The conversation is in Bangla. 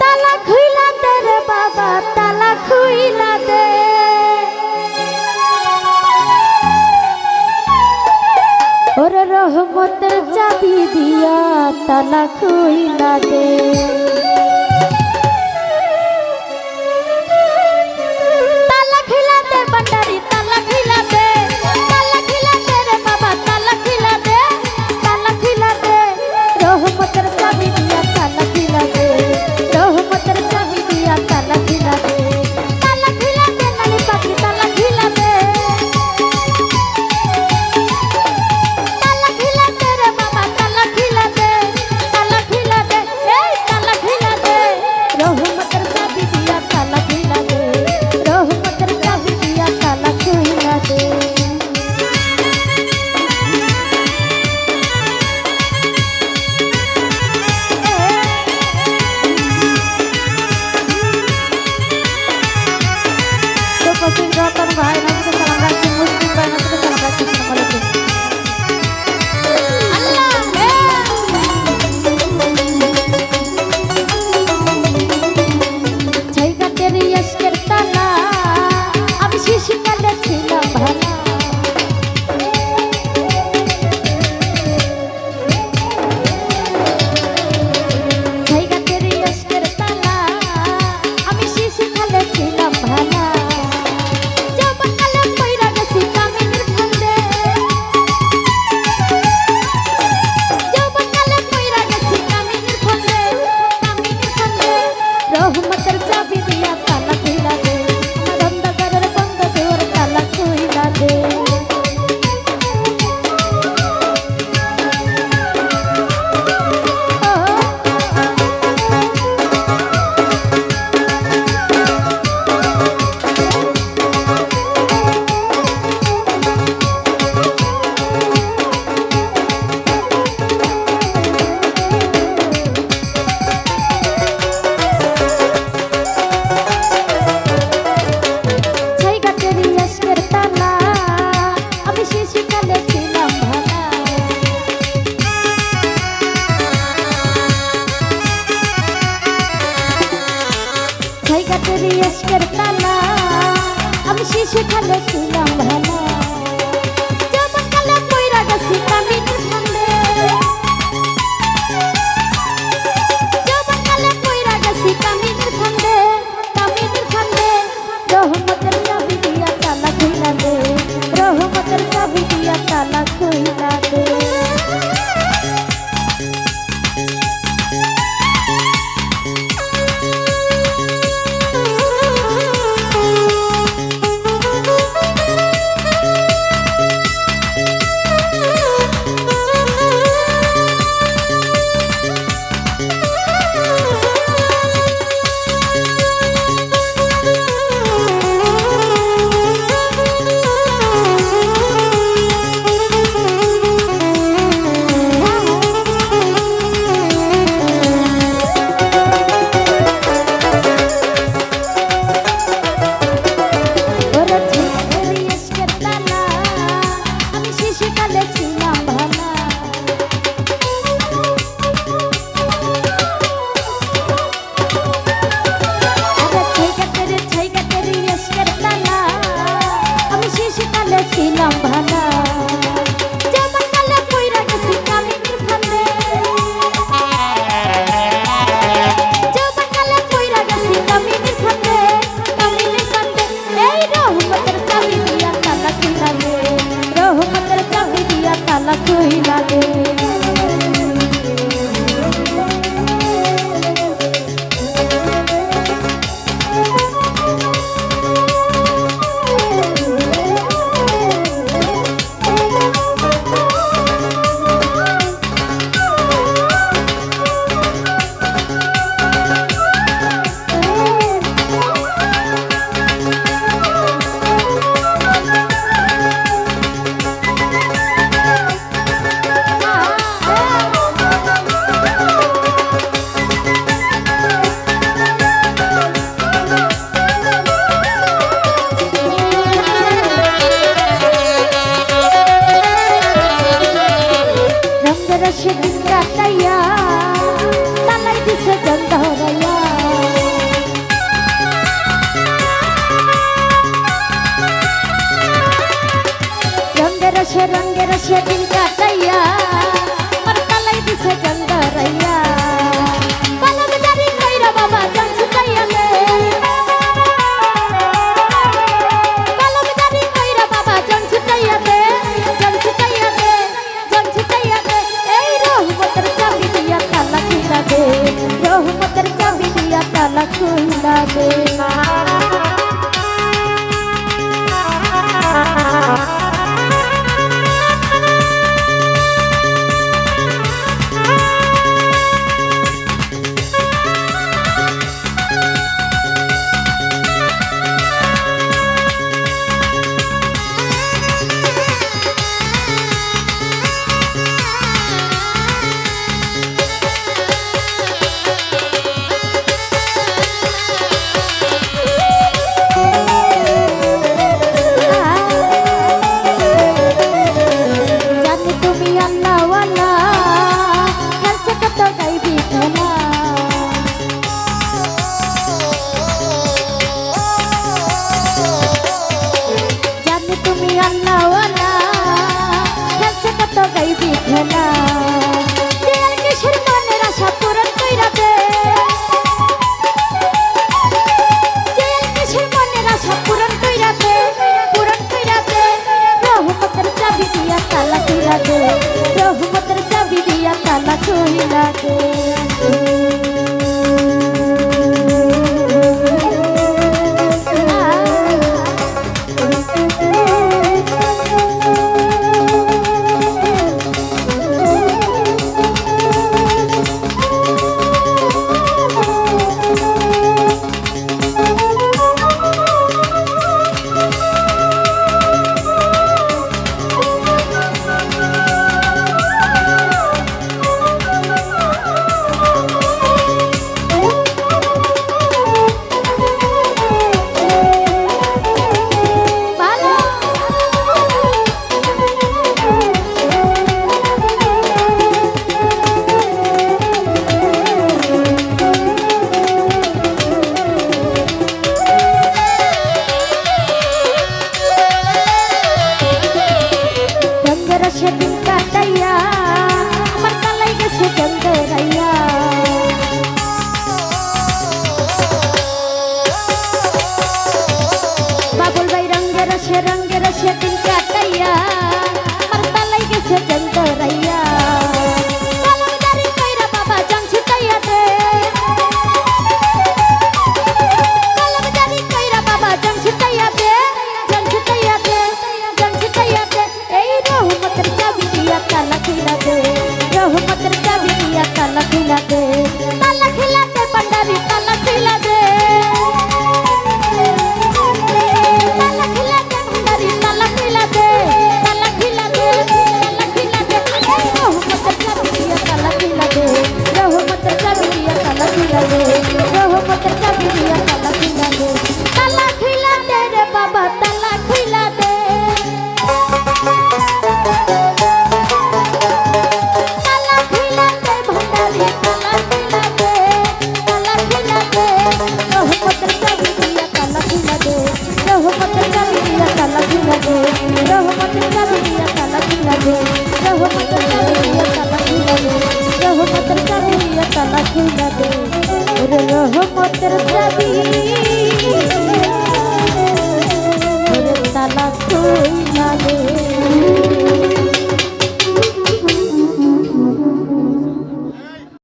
তালা খুইলা দে রে বাবা, তালা খুইলা দে। ওর রহমতের চাবি দিয়া তালা খুইলা দে। ছিলাম ভালো যত গেছি করে সেদিন কাটাইয়া তালাই দিছে জন্দা হরাইয়া রঙ্গে রসে রঙ্গে রসে দিন কাটাইয়া রহমতের চাবি দিয়া তালা খুললা রহমতের চাবি। তালা তুই না